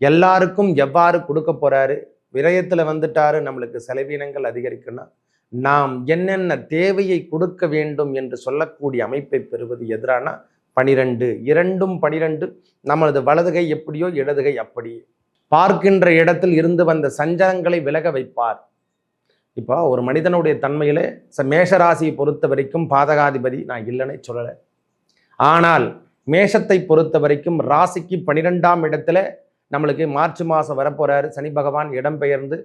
எல்லாருக்கும் எவ்வாறு கொடுக்க போறாரு? விரயத்தில் வந்துட்டாரு நம்மளுக்கு செலவினங்கள் அதிகரிக்குன்னா நாம் என்னென்ன தேவையை கொடுக்க வேண்டும் என்று சொல்லக்கூடிய அமைப்பை பெறுவது எதிரான? பனிரெண்டு. இரண்டும் பனிரெண்டு. நம்மளது வலதுகை எப்படியோ இடதுகை அப்படி. பார்க்கின்ற இடத்தில் இருந்து வந்த சஞ்சலங்களை விலக வைப்பார். இப்போ ஒரு மனிதனுடைய தன்மையிலே ச மேஷராசியை பொறுத்த வரைக்கும் பாதகாதிபதி நான் இல்லைன்னு சொல்லலை. ஆனால் மேஷத்தை பொறுத்த வரைக்கும் ராசிக்கு பனிரெண்டாம் இடத்துல நம்மளுக்கு மார்ச் மாதம் வரப்போகிறாரு சனி பகவான் இடம்பெயர்ந்து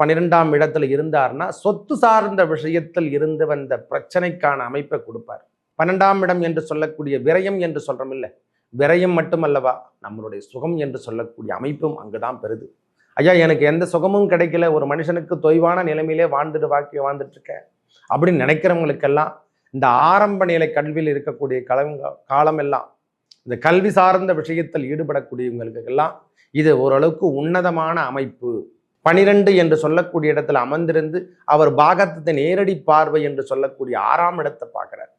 பன்னிரெண்டாம் இடத்துல இருந்தார்னா சொத்து சார்ந்த விஷயத்தில் இருந்து வந்த பிரச்சனைக்கான அமைப்பை கொடுப்பார். பன்னெண்டாம் இடம் என்று சொல்லக்கூடிய விரயம் என்று சொல்கிறோம் இல்லை. விரயம் மட்டுமல்லவா நம்மளுடைய சுகம் என்று சொல்லக்கூடிய அமைப்பும் அங்குதான் பெறுது. ஐயா எனக்கு எந்த சுகமும் கிடைக்கல. ஒரு மனுஷனுக்கு தொய்வான நிலைமையிலே வாழ்ந்துட்டு வாழ்க்கை வாழ்ந்துட்டுருக்கேன் அப்படின்னு நினைக்கிறவங்களுக்கெல்லாம் இந்த ஆரம்ப நிலை கல்வியில் இருக்கக்கூடிய கலங்க காலமெல்லாம் இந்த கல்வி சார்ந்த விஷயத்தில் ஈடுபடக்கூடியவங்களுக்கெல்லாம் இது ஓரளவுக்கு உன்னதமான அமைப்பு. பனிரெண்டு என்று சொல்லக்கூடிய இடத்துல அமர்ந்திருந்து அவர் பாகத்தை நேரடி பார்வை என்று சொல்லக்கூடிய ஆறாம் இடத்தை பார்க்குறார்.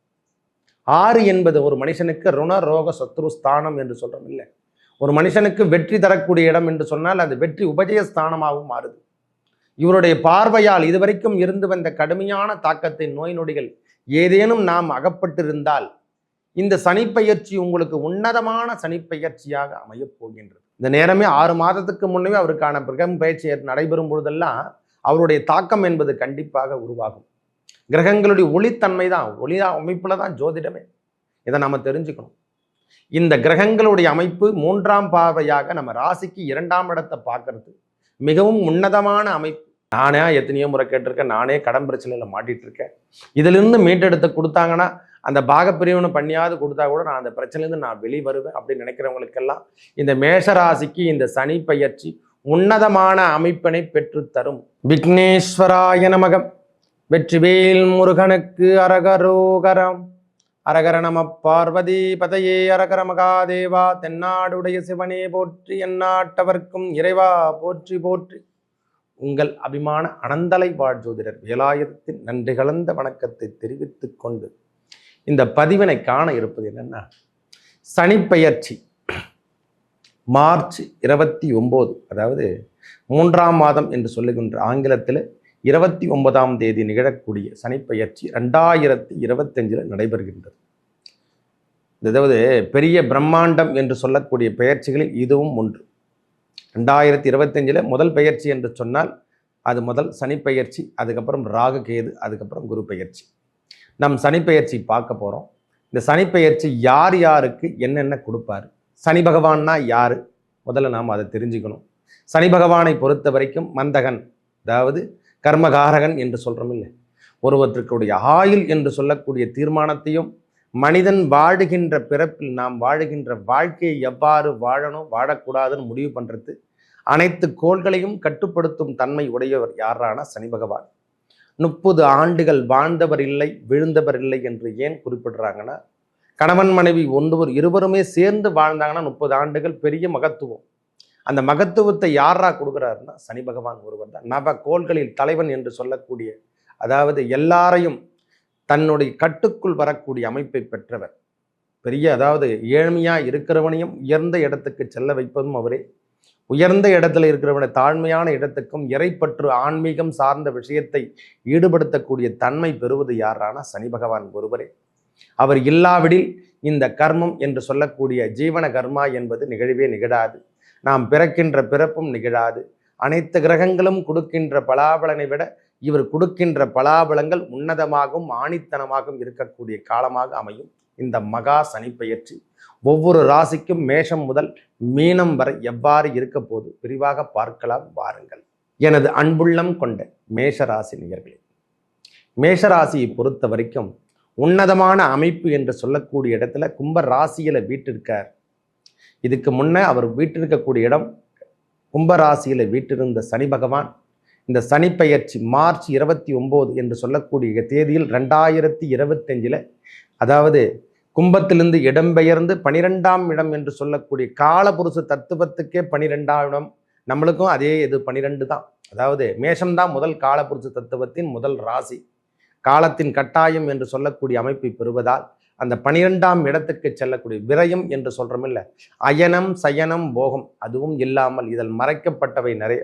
ஆறு என்பது ஒரு மனுஷனுக்கு ருண ரோக சத்ரு ஸ்தானம் என்று சொல்கிறோம் இல்லை ஒரு மனுஷனுக்கு வெற்றி தரக்கூடிய இடம் என்று சொன்னால் அது வெற்றி உபஜய ஸ்தானமாகவும் மாறுது. இவருடைய பார்வையால் இதுவரைக்கும் இருந்து வந்த கடுமையான தாக்கத்தின் நோய் நொடிகள் ஏதேனும் நாம் அகப்பட்டிருந்தால் இந்த சனிப்பெயர்ச்சி உங்களுக்கு உன்னதமான சனிப்பெயர்ச்சியாக அமையப் போகின்றது. இந்த நேரமே ஆறு மாதத்துக்கு முன்னே அவருக்கான கிரகம் பயிற்சி நடைபெறும் பொழுதெல்லாம் அவருடைய தாக்கம் என்பது கண்டிப்பாக உருவாகும். கிரகங்களுடைய ஒளித்தன்மை தான் ஒளி அமைப்பில் தான் ஜோதிடமே. இதை நம்ம தெரிஞ்சுக்கணும். இந்த கிரகங்களுடைய அமைப்பு மூன்றாம் பார்வையாக நம்ம ராசிக்கு இரண்டாம் இடத்தை பார்க்கறது மிகவும் உன்னதமான அமைப்பு. நானே எத்தனையோ முறை கேட்டிருக்கேன் நானே கடன் பிரச்சனையில் மாட்டிகிட்டு இருக்கேன். இதிலிருந்து மீட்டெடுத்து கொடுத்தாங்கன்னா அந்த பாகப்பிரிவினை பண்ணியாவது கொடுத்தா கூட நான் அந்த பிரச்சனையிலேருந்து நான் வெளியே வருவேன் அப்படின்னு நினைக்கிறவங்களுக்கெல்லாம் இந்த மேஷராசிக்கு இந்த சனி பயிற்சி உன்னதமான அமைப்பினை பெற்றுத்தரும். விக்னேஸ்வராய நமகம். வெற்றிவேல் முருகனுக்கு அரகரோகரம். அரகர நம பார்வதி பதையே அரகர மகாதேவா. தென்னாடுடைய சிவனே போற்றி எந்நாட்டவர்க்கும் இறைவா போற்றி போற்றி. உங்கள் அபிமான அனந்தலை வாழ் ஜோதிடர் வேலாயுதத்தின் நன்றி கலந்த வணக்கத்தை தெரிவித்துக் கொண்டு இந்த பதிவினை காண இருப்பது என்னென்னா சனிப்பெயர்ச்சி மார்ச் இருபத்தி ஒம்பது அதாவது மூன்றாம் மாதம் என்று சொல்லுகின்ற ஆங்கிலத்தில் இருபத்தி ஒன்பதாம் தேதி நிகழக்கூடிய சனிப்பெயர்ச்சி ரெண்டாயிரத்தி இருபத்தஞ்சில் நடைபெறுகின்றது. அதாவது பெரிய பிரம்மாண்டம் என்று சொல்லக்கூடிய பெயர்ச்சிகளில் இதுவும் ஒன்று. ரெண்டாயிரத்தி இருபத்தஞ்சில் முதல் பெயர்ச்சி என்று சொன்னால் அது முதல் சனிப்பெயர்ச்சி அதுக்கப்புறம் ராகு கேது அதுக்கப்புறம் குரு பெயர்ச்சி. நம் சனிப்பெயர்ச்சி பார்க்க போகிறோம் இந்த சனிப்பெயர்ச்சி யார் யாருக்கு என்னென்ன கொடுப்பாரு? சனி பகவான்னா யார்? முதல்ல நாம் அதை தெரிஞ்சுக்கணும். சனி பகவானை பொறுத்த வரைக்கும் மந்தகன் அதாவது கர்மகாரகன் என்று சொல்கிறோம் இல்லை ஒருவற்றுக்குடைய ஆயுள் என்று சொல்லக்கூடிய தீர்மானத்தையும் மனிதன் வாழுகின்ற பிறப்பில் நாம் வாழுகின்ற வாழ்க்கையை எவ்வாறு வாழணும் வாழக்கூடாதுன்னு முடிவு பண்ணுறது அனைத்து கோள்களையும் கட்டுப்படுத்தும் தன்மை உடையவர் யாரான சனி பகவான். முப்பது ஆண்டுகள் வாழ்ந்தவர் இல்லை விழுந்தவர் இல்லை என்று ஏன் குறிப்பிடுறாங்கன்னா கணவன் மனைவி ஒன்றுவர் இருவருமே சேர்ந்து வாழ்ந்தாங்கன்னா முப்பது ஆண்டுகள் பெரிய மகத்துவம். அந்த மகத்துவத்தை யாரா கொடுக்குறாருன்னா சனி பகவான் ஒருவர் தான். நவ கோள்களில் தலைவன் என்று சொல்லக்கூடிய அதாவது எல்லாரையும் தன்னுடைய கட்டுக்குள் வரக்கூடிய அமைப்பை பெற்றவர். பெரிய அதாவது ஏழ்மையாக இருக்கிறவனையும் உயர்ந்த இடத்துக்கு செல்ல வைப்பதும் அவரே. உயர்ந்த இடத்துல இருக்கிறவனை தாழ்மையான இடத்துக்கும் இறைப்பற்று ஆன்மீகம் சார்ந்த விஷயத்தை ஈடுபடுத்தக்கூடிய தன்மை பெறுவது யாரான சனி பகவான் ஒருவரே. அவர் இல்லாவிடில் இந்த கர்மம் என்று சொல்லக்கூடிய ஜீவன கர்மா என்பது நிகழவே நிகழாது. நாம் பிறக்கின்ற பிறப்பும் நிகழாது. அனைத்து கிரகங்களும் கொடுக்கின்ற பலாபலனை விட இவர் கொடுக்கின்ற பலாபலங்கள் உன்னதமாகவும் ஆணித்தனமாகவும் இருக்கக்கூடிய காலமாக அமையும். இந்த மகா சனிப்பெயர்ச்சி ஒவ்வொரு ராசிக்கும் மேஷம் முதல் மீனம் வரை எவ்வாறு இருக்க போது விரிவாக பார்க்கலாம் வாருங்கள். எனது அன்புள்ளம் கொண்ட மேஷராசி நேயர்களே மேஷராசியை பொறுத்த வரைக்கும் உன்னதமான அமைப்பு என்று சொல்லக்கூடிய இடத்துல கும்ப ராசியில வீட்டிருக்கார். இதுக்கு முன்னே அவர் வீட்டிருக்கக்கூடிய இடம் கும்பராசியில வீட்டிருந்த சனி பகவான். இந்த சனிப்பெயர்ச்சி மார்ச் இருபத்தி ஒம்பது என்று சொல்லக்கூடிய தேதியில் ரெண்டாயிரத்தி இருபத்தஞ்சில் அதாவது கும்பத்திலிருந்து இடம்பெயர்ந்து பனிரெண்டாம் இடம் என்று சொல்லக்கூடிய காலபுருஷ தத்துவத்துக்கே பனிரெண்டாம் இடம். நம்மளுக்கும் அதே இது பனிரெண்டு தான். அதாவது மேஷம்தான் முதல் காலபுருஷ தத்துவத்தின் முதல் ராசி. காலத்தின் கட்டாயம் என்று சொல்லக்கூடிய அமைப்பை பெறுவதால் அந்த பனிரெண்டாம் இடத்துக்கு செல்லக்கூடிய விரயம் என்று சொல்கிறோமில்ல அயனம் சயனம் போகம் அதுவும் இல்லாமல் இதில் மறைக்கப்பட்டவை நிறைய.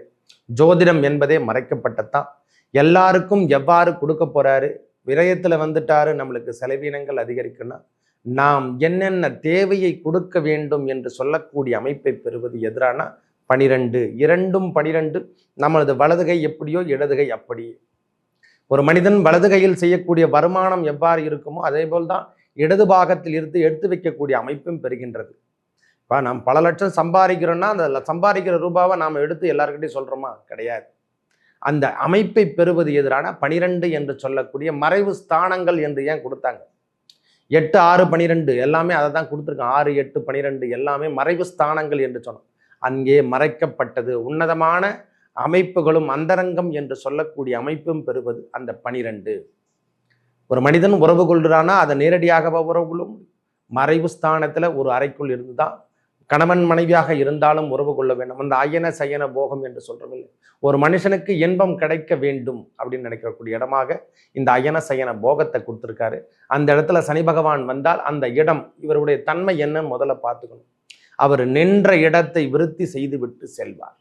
ஜோதிடம் என்பதே மறைக்கப்பட்டதான் எல்லாருக்கும் எவ்வாறு கொடுக்க போறாரு? விரயத்துல வந்துட்டாரு நம்மளுக்கு செலவினங்கள் அதிகரிக்குன்னா நாம் என்னென்ன தேவையை கொடுக்க வேண்டும் என்று சொல்லக்கூடிய அமைப்பை பெறுவது எதிரான? பனிரெண்டு. இரண்டும் பனிரெண்டு. நம்மளது வலதுகை எப்படியோ இடதுகை அப்படி. ஒரு மனிதன் வலதுகையில் செய்யக்கூடிய வருமானம் எவ்வாறு இருக்குமோ அதே போல்தான் இடது பாகத்தில் இருந்து எடுத்து வைக்கக்கூடிய அமைப்பும் பெறுகின்றது. இப்போ நாம் பல லட்சம் சம்பாதிக்கிறோன்னா அந்த சம்பாதிக்கிற ரூபாவை நாம் எடுத்து எல்லாருக்கிட்டையும் சொல்கிறோமா கிடையாது. அந்த அமைப்பை பெறுவது எதிரான பனிரெண்டு என்று சொல்லக்கூடிய மறைவு ஸ்தானங்கள் என்று ஏன் கொடுத்தாங்க? எட்டு ஆறு பனிரெண்டு எல்லாமே அதை தான் கொடுத்துருக்கோம் ஆறு எட்டு பனிரெண்டு எல்லாமே மறைவு ஸ்தானங்கள் என்று சொன்னோம். அங்கே மறைக்கப்பட்டது உன்னதமான அமைப்புகளும் அந்தரங்கம் என்று சொல்லக்கூடிய அமைப்பும் பெறுவது அந்த பனிரெண்டு. ஒரு மனிதன் உறவு கொள்கிறானா? அதை நேரடியாக உறவு கொள்ளும் மறைவு ஸ்தானத்தில் ஒரு அறைக்குள் இருந்து தான் கணவன் மனைவியாக இருந்தாலும் உறவு கொள்ள வேண்டும். அந்த அயன சயன போகம் என்று சொல்றதில்லை ஒரு மனுஷனுக்கு இன்பம் கிடைக்க வேண்டும் அப்படின்னு நினைக்கக்கூடிய இடமாக இந்த அயன சயன போகத்தை கொடுத்துருக்காரு. அந்த இடத்துல சனி பகவான் வந்தால் அந்த இடம் இவருடைய தன்மை என்ன முதல்ல பார்த்துக்கணும். அவர் நின்ற இடத்தை விருத்தி செய்துவிட்டு செல்வார்.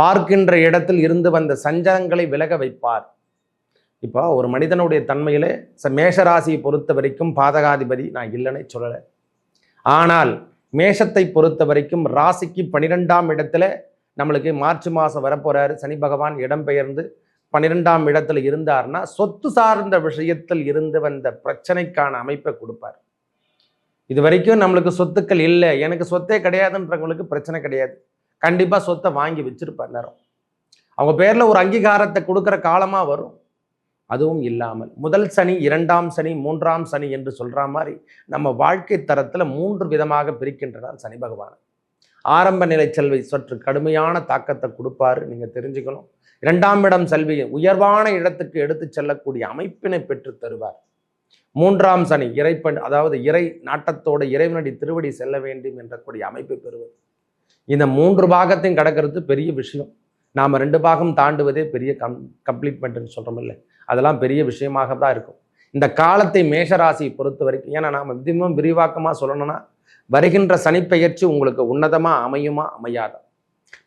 பார்க்கின்ற இடத்தில் இருந்து வந்த சஞ்சலங்களை விலக வைப்பார். இப்போ ஒரு மனிதனுடைய தன்மையிலே ச மேஷராசியை பொறுத்த வரைக்கும் பாதகாதிபதி நான் இல்லைன்னு சொல்லலை. ஆனால் மேஷத்தை பொறுத்த வரைக்கும் ராசிக்கு பன்னிரெண்டாம் இடத்துல நம்மளுக்கு மார்ச் மாதம் வரப்போகிறார் சனி பகவான் இடம்பெயர்ந்து பன்னிரெண்டாம் இடத்துல இருந்தார்னா சொத்து சார்ந்த விஷயத்தில் இருந்து வந்த பிரச்சனைக்கான அமைப்பை கொடுப்பார். இது வரைக்கும் நம்மளுக்கு சொத்துக்கள் இல்லை. எனக்கு சொத்தே கிடையாதுன்றவங்களுக்கு பிரச்சனை கிடையாது. கண்டிப்பாக சொத்தை வாங்கி வச்சிருப்பார் நேரம். அவங்க பேரில் ஒரு அங்கீகாரத்தை கொடுக்குற காலமாக வரும். அதுவும் இல்லாமல் முதல் சனி இரண்டாம் சனி மூன்றாம் சனி என்று சொல்கிற மாதிரி நம்ம வாழ்க்கை தரத்தில் மூன்று விதமாக பிரிக்கின்றனர் சனி பகவான். ஆரம்ப நிலை செல்வி சற்று கடுமையான தாக்கத்தை கொடுப்பாரு நீங்கள் தெரிஞ்சுக்கணும். இரண்டாம் இடம் செல்வி உயர்வான இடத்துக்கு எடுத்து செல்லக்கூடிய அமைப்பினை பெற்று தருவார். மூன்றாம் சனி இறைப்பன் அதாவது இறை நாட்டத்தோடு இறைவனடி திருவடி செல்ல வேண்டும் என்ற கூடிய அமைப்பை பெறுவது. இந்த மூன்று பாகத்தையும் கடக்கிறது பெரிய விஷயம். நாம் ரெண்டு பாகம் தாண்டுவதே பெரிய கம் கம்ப்ளீட்மெண்ட்னு சொல்கிறோம் இல்லை. அதெல்லாம் பெரிய விஷயமாக தான் இருக்கும். இந்த காலத்தை மேஷராசியை பொறுத்த வரைக்கும் ஏன்னா நாம் விதிமும் விரிவாக்கமாக சொல்லணும்னா வருகின்ற சனிப்பெயர்ச்சி உங்களுக்கு உன்னதமாக அமையுமா? அமையாதா?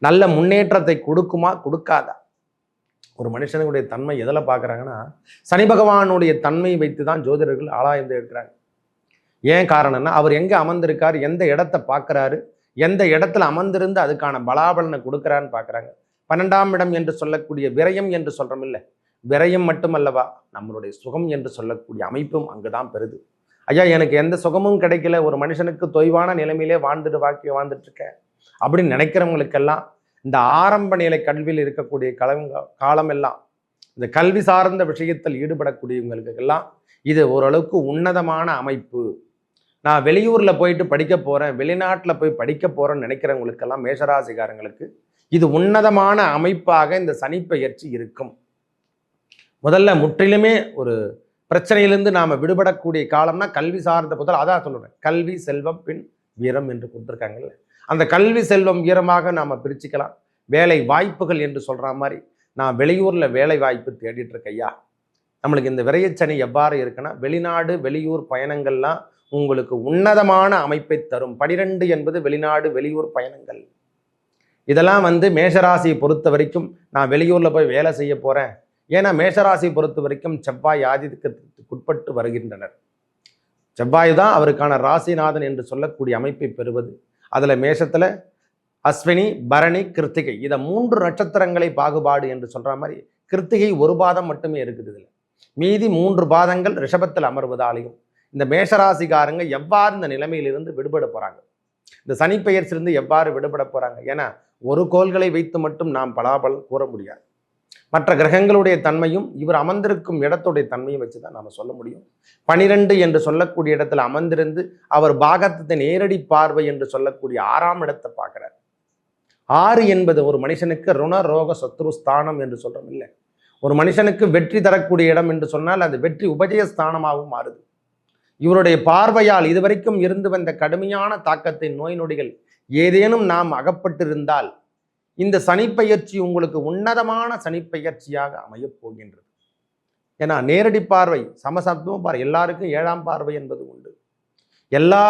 நல்ல முன்னேற்றத்தை கொடுக்குமா? கொடுக்காதா? ஒரு மனுஷனுடைய தன்மை எதில் பார்க்குறாங்கன்னா சனி பகவானுடைய தன்மையை வைத்து தான் ஜோதிடர்கள் ஆளாய்ந்து இருக்கிறாங்க ஏன் காரணம்னா அவர் எங்கே அமர்ந்திருக்கார் எந்த இடத்தை பார்க்குறாரு எந்த இடத்துல அமர்ந்திருந்து அதுக்கான பலாபலனை கொடுக்குறான்னு பார்க்குறாங்க. பன்னெண்டாம் இடம் என்று சொல்லக்கூடிய விரயம் என்று சொல்கிறோம் இல்லை. விரயம் மட்டுமல்லவா? நம்மளுடைய சுகம் என்று சொல்லக்கூடிய அமைப்பும் அங்கு தான் பெறுது. ஐயா எனக்கு எந்த சுகமும் கிடைக்கல. ஒரு மனுஷனுக்கு தொய்வான நிலைமையிலே வாழ்ந்துட்டு வாழ்க்கை வாழ்ந்துட்டு இருக்கேன் அப்படின்னு நினைக்கிறவங்களுக்கெல்லாம் இந்த ஆரம்ப நிலை கல்வியில் இருக்கக்கூடிய கலங்க காலம் எல்லாம் இந்த கல்வி சார்ந்த விஷயத்தில் ஈடுபடக்கூடியவங்களுக்கெல்லாம் இது ஓரளவுக்கு உன்னதமான அமைப்பு. நான் வெளியூரில் போயிட்டு படிக்க போகிறேன் வெளிநாட்டில் போய் படிக்க போகிறேன்னு நினைக்கிறவங்களுக்கெல்லாம் மேஷராசிகாரங்களுக்கு இது உன்னதமான அமைப்பாக இந்த சனிப்பெயர்ச்சி இருக்கும். முதல்ல முற்றிலுமே ஒரு பிரச்சனையிலிருந்து நாம் விடுபடக்கூடிய காலம்னா கல்வி சார்ந்த முதல் அதான் சொல்லுவேன் கல்வி செல்வம் பின் வீரம் என்று கொடுத்துருக்காங்கல்ல. அந்த கல்வி செல்வம் வீரமாக நாம் பிரிச்சுக்கலாம். வேலை வாய்ப்புகள் என்று சொல்கிற மாதிரி நான் வெளியூரில் வேலை வாய்ப்பு தேடிட்டு இருக்கையா நம்மளுக்கு இந்த விரையச்சனி எவ்வாறு இருக்குன்னா வெளிநாடு வெளியூர் பயணங்கள்லாம் உங்களுக்கு உன்னதமான அமைப்பை தரும். பனிரெண்டு என்பது வெளிநாடு வெளியூர் பயணங்கள். இதெல்லாம் வந்து மேஷராசியை பொறுத்த வரைக்கும் நான் வெளியூரில் போய் வேலை செய்ய போகிறேன் ஏன்னா மேஷராசியை பொறுத்த வரைக்கும் செவ்வாய் ஆதிக்கத்திற்கு உட்பட்டு வருகின்றனர். செவ்வாய் தான் அவருக்கான ராசிநாதன் என்று சொல்லக்கூடிய அமைப்பை பெறுவது. அதில் மேஷத்தில் அஸ்வினி பரணி கிருத்திகை. இதை மூன்று நட்சத்திரங்களை பாகுபாடு என்று சொல்கிற மாதிரி கிருத்திகை ஒரு பாதம் மட்டுமே இருக்குது இதில். மீதி மூன்று பாதங்கள் ரிஷபத்தில் அமர்வதாலையும் இந்த மேஷராசிக்காரங்க எவ்வாறு இந்த நிலைமையிலிருந்து விடுபட போகிறாங்க இந்த சனிப்பெயர்ச்சிலிருந்து எவ்வாறு விடுபட போகிறாங்க ஏன்னா ஒரு கோள்களை வைத்து மட்டும் நாம் பலாபலம் கூற முடியாது. மற்ற கிரகங்களுடைய தன்மையும் இவர் அமர்ந்திருக்கும் இடத்துடைய தன்மையும் வச்சு தான் நாம் சொல்ல முடியும். பனிரெண்டு என்று சொல்லக்கூடிய இடத்துல அமர்ந்திருந்து அவர் பாகத்தை நேரடி பார்வை என்று சொல்லக்கூடிய ஆறாம் இடத்தை பார்க்குறார். ஆறு என்பது ஒரு மனுஷனுக்கு ருண ரோக சத்ரு ஸ்தானம் என்று சொல்கிறோம் இல்லை. ஒரு மனுஷனுக்கு வெற்றி தரக்கூடிய இடம் என்று சொன்னால் அது வெற்றி உபஜய ஸ்தானமாகவும் மாறுது. இவருடைய பார்வையால் இதுவரைக்கும் இருந்து வந்த கடுமையான தாக்கத்தின் நோய் நொடிகள் ஏதேனும் நாம் அகப்பட்டிருந்தால் இந்த சனிப்பயிற்சி உங்களுக்கு உன்னதமான சனிப்பயிற்சியாக அமையப் போகின்றது. ஏன்னா நேரடி பார்வை சமசப்தமும் பார்வை எல்லாருக்கும் ஏழாம் பார்வை என்பது உண்டு. எல்லா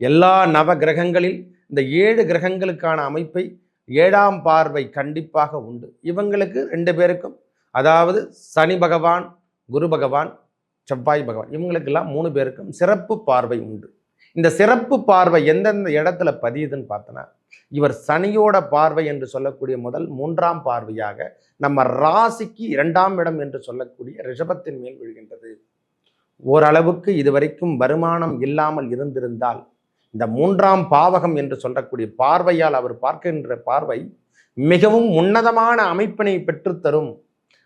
எல்லா நவ கிரகங்களில் இந்த ஏழு கிரகங்களுக்கான அமைப்பை ஏழாம் பார்வை கண்டிப்பாக உண்டு. இவங்களுக்கு ரெண்டு பேருக்கும் அதாவது சனி பகவான் குரு பகவான் செவ்வாய் பகவான் இவங்களுக்கெல்லாம் மூணு பேருக்கும் சிறப்பு பார்வை உண்டு. இந்த சிறப்பு பார்வை எந்தெந்த இடத்துல பதியுதுன்னு பார்த்தோன்னா இவர் சனியோட பார்வை என்று சொல்லக்கூடிய முதல் மூன்றாம் பார்வையாக நம்ம ராசிக்கு இரண்டாம் இடம் என்று சொல்லக்கூடிய ரிஷபத்தின் மேல் விழுகின்றது. ஓரளவுக்கு இதுவரைக்கும் வருமானம் இல்லாமல் இருந்திருந்தால் இந்த மூன்றாம் பாவகம் என்று சொல்லக்கூடிய பார்வையால் அவர் பார்க்கின்ற பார்வை மிகவும் உன்னதமான அமைப்பினை பெற்றுத்தரும்.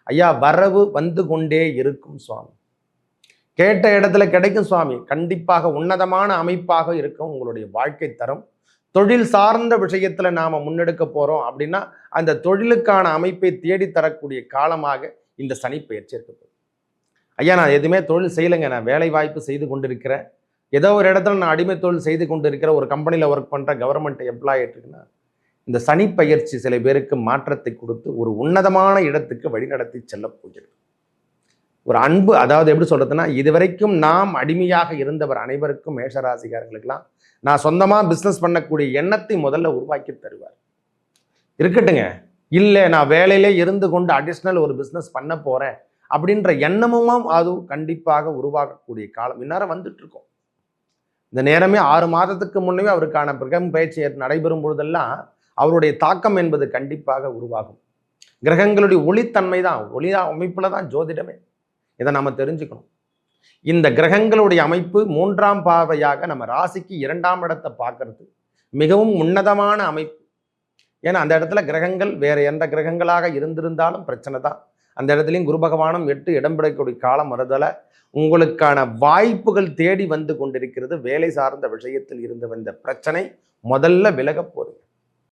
ஐயா வரவு வந்து கொண்டே இருக்கும் சுவாமி. கேட்ட இடத்துல கிடைக்கும் சுவாமி. கண்டிப்பாக உன்னதமான அமைப்பாக இருக்கும் உங்களுடைய வாழ்க்கை தரம். தொழில் சார்ந்த விஷயத்துல நாம முன்னெடுக்க போறோம் அப்படின்னா அந்த தொழிலுக்கான அமைப்பை தேடி தரக்கூடிய காலமாக இந்த சனி பயிற்சி இருக்கப்படும் ஐயா நான் எதுவுமே தொழில் செய்யலைங்க. நான் வேலை வாய்ப்பு செய்து கொண்டிருக்கிறேன். ஏதோ ஒரு இடத்துல நான் அடிமை தொழில் செய்து கொண்டிருக்கிற ஒரு கம்பெனியில் ஒர்க் பண்ணுற கவர்மெண்ட் எம்ப்ளாய் இருக்குன்னா இந்த சனி பயிற்சி சில பேருக்கு மாற்றத்தை கொடுத்து ஒரு உன்னதமான இடத்துக்கு வழிநடத்தி செல்ல போகிறது. ஒரு அன்பு அதாவது எப்படி சொல்கிறதுனா இதுவரைக்கும் நாம் அடிமையாக இருந்தவர் அனைவருக்கும் மேஷராசிக்காரங்களுக்கெல்லாம் நான் சொந்தமாக பிஸ்னஸ் பண்ணக்கூடிய எண்ணத்தை முதல்ல உருவாக்கி தருவார். இருக்கட்டுங்க. இல்லை நான் வேலையிலே இருந்து கொண்டு அடிஷ்னல் ஒரு பிஸ்னஸ் பண்ண போகிறேன் அப்படின்ற எண்ணமும் அது கண்டிப்பாக உருவாகக்கூடிய காலம். இந்நேரம் வந்துட்டுருக்கோம். இந்த நேரமே ஆறு மாதத்துக்கு முன்னே அவருக்கான பிரகம் பயிற்சி நடைபெறும் பொழுதெல்லாம் அவருடைய தாக்கம் என்பது கண்டிப்பாக உருவாகும். கிரகங்களுடைய ஒளித்தன்மை தான் ஒளி அமைப்பில் தான் ஜோதிடமே. இதை நம்ம தெரிஞ்சுக்கணும். இந்த கிரகங்களுடைய அமைப்பு மூன்றாம் பார்வையாக நம்ம ராசிக்கு இரண்டாம் இடத்தை பார்க்கறது மிகவும் உன்னதமான அமைப்பு. ஏன்னா அந்த இடத்துல கிரகங்கள் வேற எந்த கிரகங்களாக இருந்திருந்தாலும் பிரச்சனை தான். அந்த இடத்துலையும் குரு பகவானும் எட்டு இடம்பெடுக்கக்கூடிய காலம் வருதல. உங்களுக்கான வாய்ப்புகள் தேடி வந்து கொண்டிருக்கிறது வேலை சார்ந்த விஷயத்தில் இருந்து வந்த பிரச்சனை முதல்ல விலகப் போகுது.